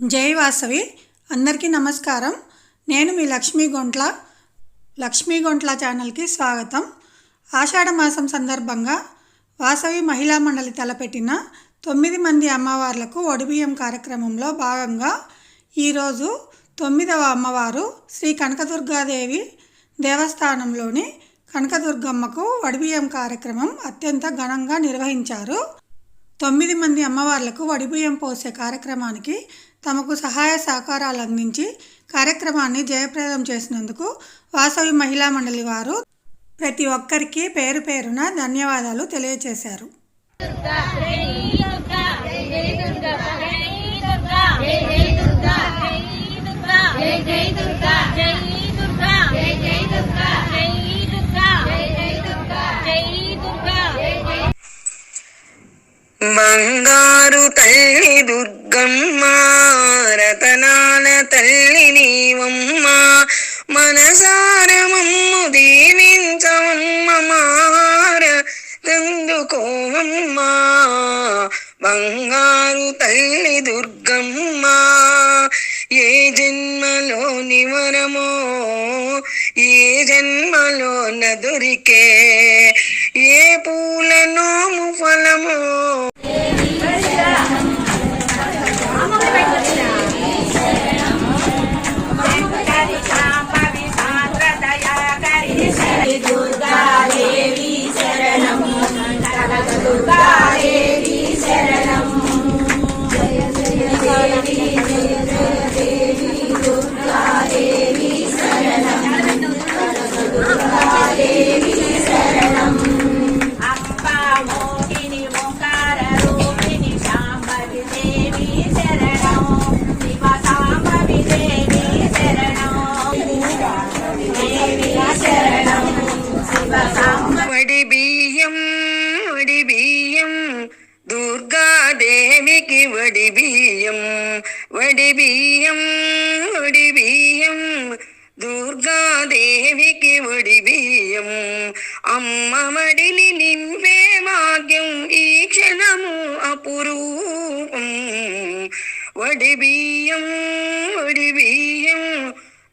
జై వాసవి. అందరికీ నమస్కారం. నేను మీ లక్ష్మీ గొంట్ల లక్ష్మీ గొంట్ల ఛానల్కి స్వాగతం. ఆషాఢ మాసం సందర్భంగా వాసవి మహిళా మండలి తలపెట్టిన తొమ్మిది మంది అమ్మవార్లకు ఒడిబియ్యం కార్యక్రమంలో భాగంగా ఈరోజు తొమ్మిదవ అమ్మవారు శ్రీ కనకదుర్గాదేవి దేవస్థానంలోని కనకదుర్గమ్మకు వడిబియ్యం కార్యక్రమం అత్యంత ఘనంగా నిర్వహించారు. తొమ్మిది మంది అమ్మవార్లకు వడిబియ్యం పోసే కార్యక్రమానికి తమకు సహాయ సహకారాలు అందించి కార్యక్రమాన్ని జయప్రదం చేసినందుకు వాసవి మహిళా మండలి వారు ప్రతి ఒక్కరికి పేరు పేరున ధన్యవాదాలు తెలియజేశారు బంగారు తల్లి దుర్గమ్మ రతనాల తల్లి నీవమ్మ మనసారమమ్ము మమ్ము మార తందుకోవమ్మ బంగారు తల్లి దుర్గమ్మ. ఏ జన్మలో నివరమో ఏ జన్మలో దొరికే ఏ పూలను ఫలమో. దేవికి ఒడి బియ్యం అమ్మ వడిని నింపే భాగ్యం ఈ క్షణము అపురూపం ఒడి బియ్యం ఒడి బియ్యం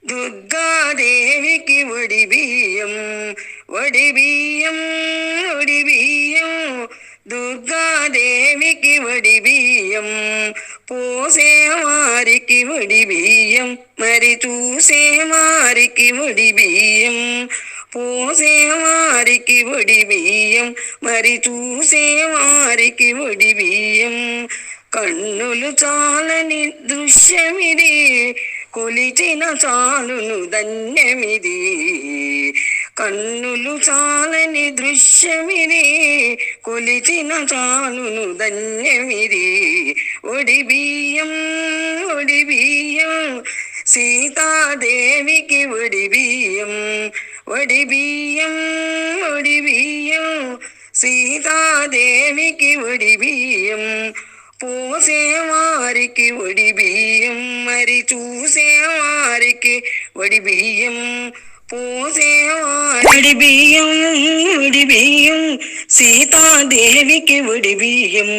దుర్గాదేవికి ఒడి బియ్యం ఒడి బియ్యం ఒడి బియ్యం దుర్గాదేవికి ఒడి బియ్యం పోసే వారికి వడి బియ్యం మరి చూసే వారికి వడి బియ్యం. పోసే వారికి వడి బియ్యం మరి చూసే వారికి వడి బియ్యం. కన్నులు చాలని దృశ్యమిది కొలిచిన చాలును ధన్యమిది. కన్నులు చాలని దృశ్యమిది కొలిచిన చాలును ధన్యమిది. ఒడి బియ్యం సీతాదేవికి ఒడి బియ్యం ఒడి బియ్యం సీతాదేవికి ఒడి బియ్యం పోసే వారికి ఒడి బియ్యం మరి చూసే వారికి ఒడి బియ్యం పోసే వారి బియ్యం ఒడి బియ్యం సీతాదేవికి ఒడి బియ్యం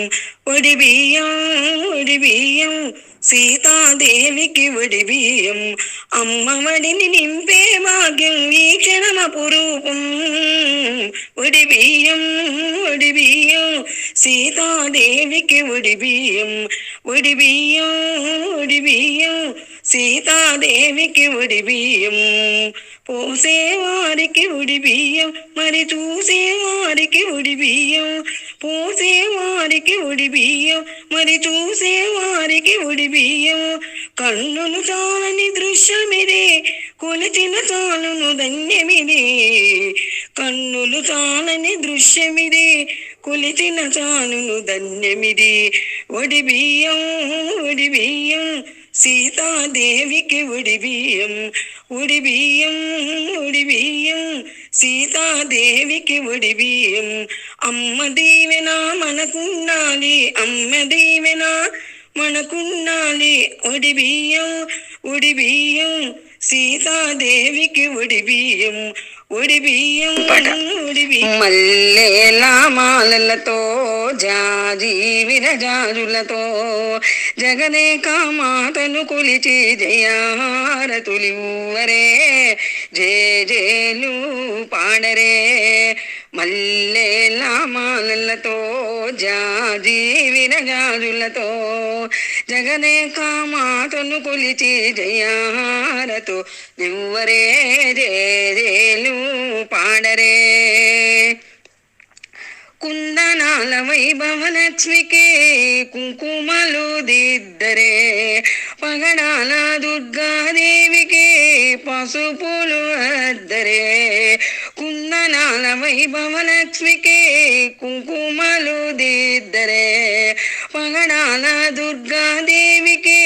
ఒడి బియ్యం ఒడి బియ్యం సీతాదేవికి ఒడి బియ్యం అమ్మ వడిని సీతాదేవికి ఒడి బియ్యం పోసేవారికి ఉడి బియ్యం మరి చూసేవారికి ఉడి బియ్యం పోసేవారికి ఉడి బియ్యం మరి చూసేవారికి ఉడి బియ్యం కన్నులు చాలని దృశ్యమిదే కొలిచిన చాలును ధన్యమిదే. కన్నులు చాలని దృశ్యమిదే కొలిచిన చాలును ధన్యమిది. ఒడి బియ్యం ఒడి బియ్యం సీతాదేవికి ఒడి బియ్యం ఒడి సీతాదేవికి ఒడి అమ్మ దీవెన మనకుండాలి అమ్మ దీవెన మనకుండాలి ఒడి బియ్యం సీతాదేవికి ఒడి మల్లెల మాలలతో జాజి విరజాజులతో జగనే కామాతను కొలిచి జయారతులివ్వరే జే జేలు పాడరే. మల్లెల మాలలతో జాజి విరజాజులతో జగనే కామాతను కొలిచి జయారతో నివ్వరే జే జేలు పాడరే. కుందనాల వైభవలక్ష్మికి కుంకుమలు దిద్దరే. పగడాల దుర్గాదేవికి పసుపులు అద్దరే. కుందనాల వైభవలక్ష్మికి కుంకుమలు దిద్దరే. పగడాల దుర్గాదేవికి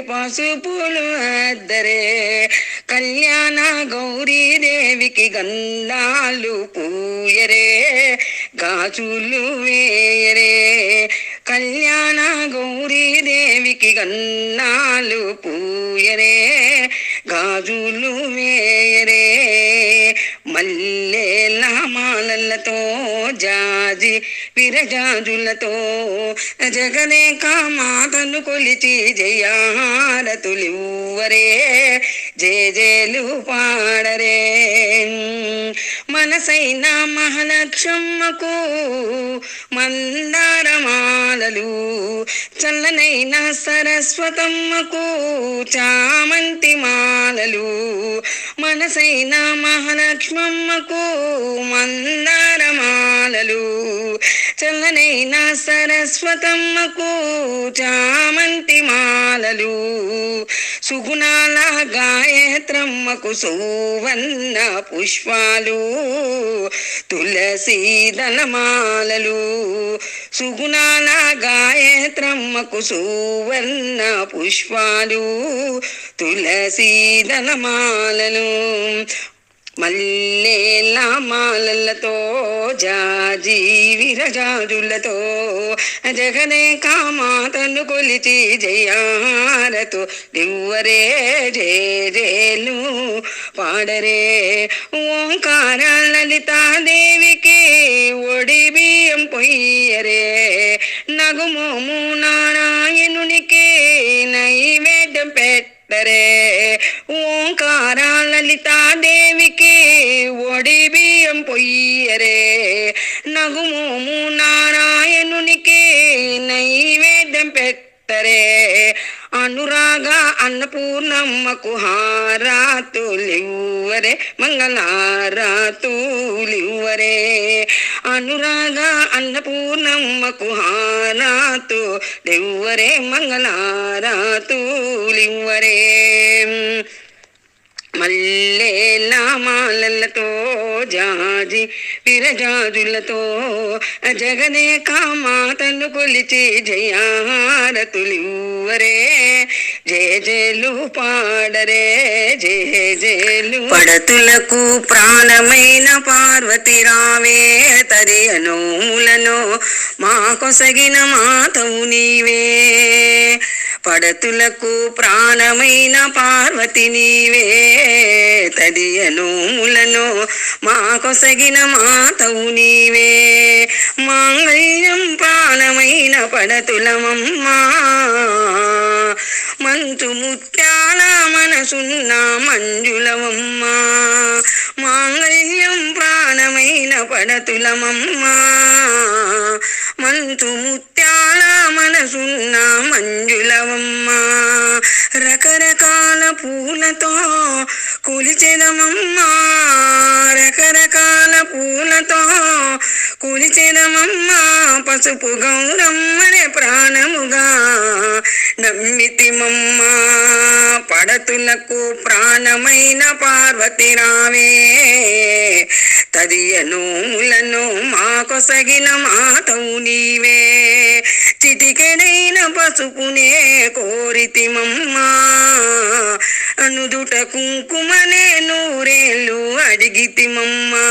పసుపులు అద్దరే. కళ్యాణ గౌరీదేవికి గంధాలు పూయరే గాజులు వేయరే. కళ్యాణ గౌరీదేవికి గన్నాలు పూయరే గాజులు వే జాజి విరజాజులతో జగనే కామాతను కొలిచి జయారతులివ్వరే. జయ జయలు పాడరే. మనసైన మహాలక్ష్మకు మందారమాలలు చల్లనైన సరస్వతమ్మకు చామంతి మాలలు. మనసైన మహాలక్ష్మమ్మకు మందారమాలలు చల్లనైన సరస్వతమ్మకు చామంతి మాలలు సుగుణాల గాయత్రమ్మకు సువన్న పుష్పాలు. తులసి దళమాలలు. సుగుణాల గాయత్రమ్మకు సువర్ణ పుష్పాలు. తులసి దళమాలలు. మల్లెల మాలలతో జాజి విరజాజులతో జగనే కామాతను కొలిచి జయారతు దివ్వరే జే జేలు పాడరే. ఓంకార లలితాదేవికి ఒడి బియ్యం పొయ్యరే. నగుమోము నారాయణునికి నైవేద్యం పెట్టరే. ఓంకార లలితాదేవికి ఒడి బియ్యం పొయ్యరే. నగుమోము నారాయణునికి నైవేద్యం పెట్టరే. అనురాగ అన్నపూర్ణమ్మకు హారాతులివ్వరే మంగళారాతులివ్వరే. అనురాగ అన్నపూర్ణమ్మకు హారాతు లివ్వరే మంగళారాతులివ్వరే. మల్లెల మాలలతో జాజి విరజాజులతో జగనే కామాతను కొలిచి జయారతులివ్వరే జయ జయలు పాడరే జయ జయలు. పడతులకు ప్రాణమైన పార్వతి రావే తరి అనోములను మా కొసగిన మాతవు నీవే. పడతులకు ప్రాణమైన పార్వతి నీవే తదియనూలను మా కొసగిన మాతవు నీవే. మాంగళ్యం ప్రాణమైన పడతులమమ్మా. మంచు ముత్యాల మనసున్న మంజులవమ్మా. మాంగళ్యం ప్రాణమైన పడతులమమ్మా. మంచు ముత్యాల మనసున్న మంజులవమ్మా. రకరకాల పూలతో కొలిచెదమమ్మా. రకరకాల పూలతో కొలిచెదమమ్మా. పసుపు గౌరమ్మనే ప్రాణముగా నమ్మితిమమ్మా. పడతులకు ప్రాణమైన పార్వతి రావే తదియనోములను మా కొసగిన మాతవు నీవే. చిటికెడైన పసుపునే కోరితిమమ్మా. అనుదుట కుంకుమనే నూరేళ్ళు అడిగితిమమ్మా.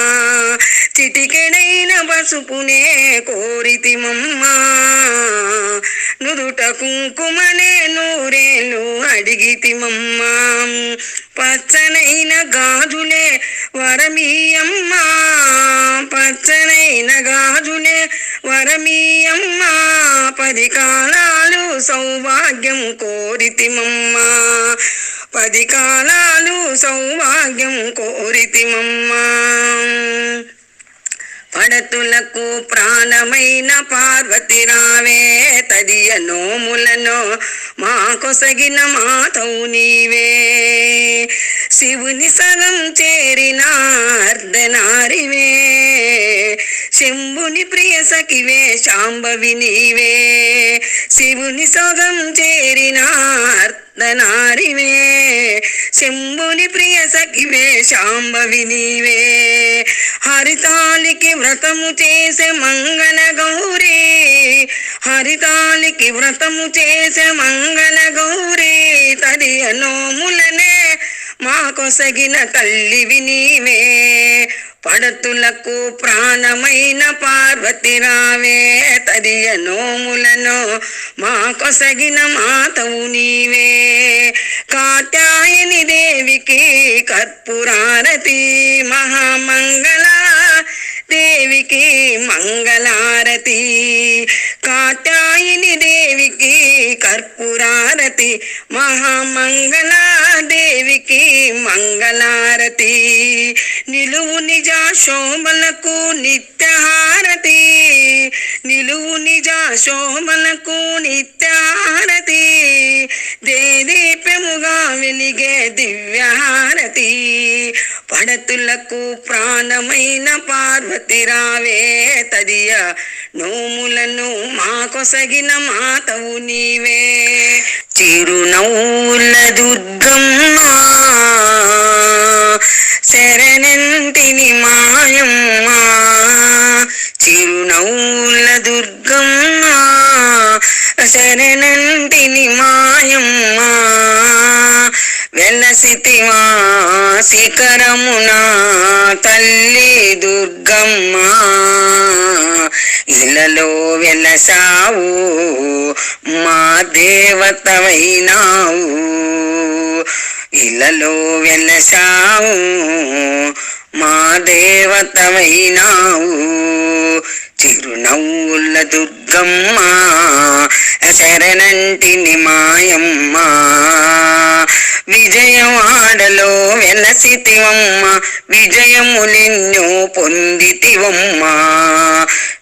చిటికెడైన పసుపునే కోరితిమమ్మా. నుదుట కుంకుమనే నూరేళ్ళు అడిగితిమమ్మా. పచ్చనైన గాజులే వరమీయమ్మా. పచ్చనైన గాజులే వరమీయమ్మా. పది కాలాలు సౌభాగ్యం కోరితిమమ్మా. పది కాలాలు సౌభాగ్యం కోరితిమమ్మా. పడతులకు ప్రాణమైన పార్వతి రావే తదియ నోములను మా కొసగిన మాతవు నీవే. శివుని సగం చేరిన అర్ధనారివే. శంభుని ప్రియ సఖివే శాంభవి నీవే. శివుని సగం చేరిన అర్ధనారివే. శంభుని ప్రియ సఖివే శాంభవి నీవే. హరితాలికి వ్రతము చేసే మంగళ గౌరీ. హరితాలికి వ్రతము చేసే మంగళ గౌరీ. తదియ నోములనే మాకొసగిన తల్లివి నీవే. పడతులకు ప్రాణమైన పార్వతి రావే తదియ నోములను మా కొసగిన మాతవు నీవే. కాత్యాయని దేవికి కర్పూరారతి మహామంగళ దేవికి మంగళారతి కాత్యాయిని దేవికి కర్పూరారతి మహామంగళ దేవికి మంగళారతి నిలువు నిజ శోభలకు నిత్యహారతి నిలువు నిజ శోభలకు నిత్యహారతి దేదీప్యముగా వెలిగే దివ్యహారతి. పడతులకు ప్రాణమైన పార్వతి రావే తదియ. నోములను మా కొసగిన మాతవు నీవే. చిరునవ్వుల దుర్గమ్మ శరణంటిని మాయమ్మ. చిరునవ్వుల దుర్గమ్మ శరణంటిని మాయమ్మ. వెలసితివా శిఖరమున తల్లి దుర్గమ్మ. ఇలలో వెలసావు మా దేవతవైనావు. ఇలలో వెలసావు మా దేవతవైనావు. చిరునవ్వుల దుర్గమ్మ శరణంటిని మాయమ్మ. విజయవాడలో వెలసితివమ్మ విజయములెన్నో పొందితివమ్మ.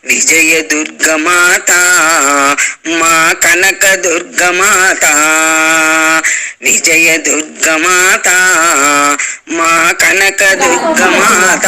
విజయ దుర్గమాత మా కనక దుర్గమాత. విజయ దుర్గమాత మా కనక దుర్గమాత.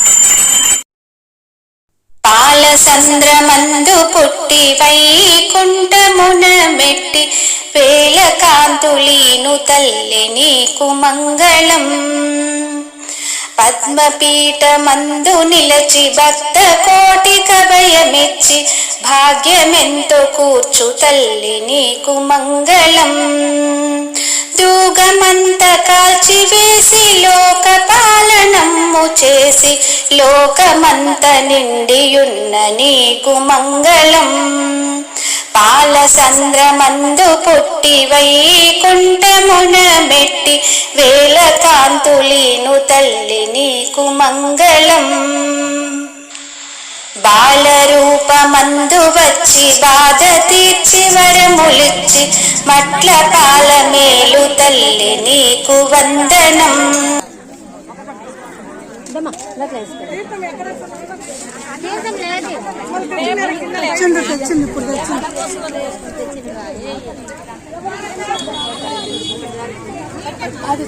పాలసంద్రమందు పుట్టి వైకుంఠమున మెట్టి వేల కాంతులీను తల్లి నీకు మంగళం పద్మపీఠమందు నిలచి భక్త కోటి కభయమిచ్చి భాగ్యమెంతో కూర్చు తల్లి నీకు మంగళం దూగమంత కాల్చివేసి లోక పాలనమ్ము చేసి లోకమంత నిండియున్న నీకు మంగళం. పాలసంద్రమందు పుట్టి వైకుంఠమున మెట్టి వేల కాంతులీను తల్లి నీకు మంగళం. బాలరూపమందు వచ్చి బాధ తీర్చి వరములిచ్చి మట్ల పాల మేలు తల్లి నీకు వందనం. అది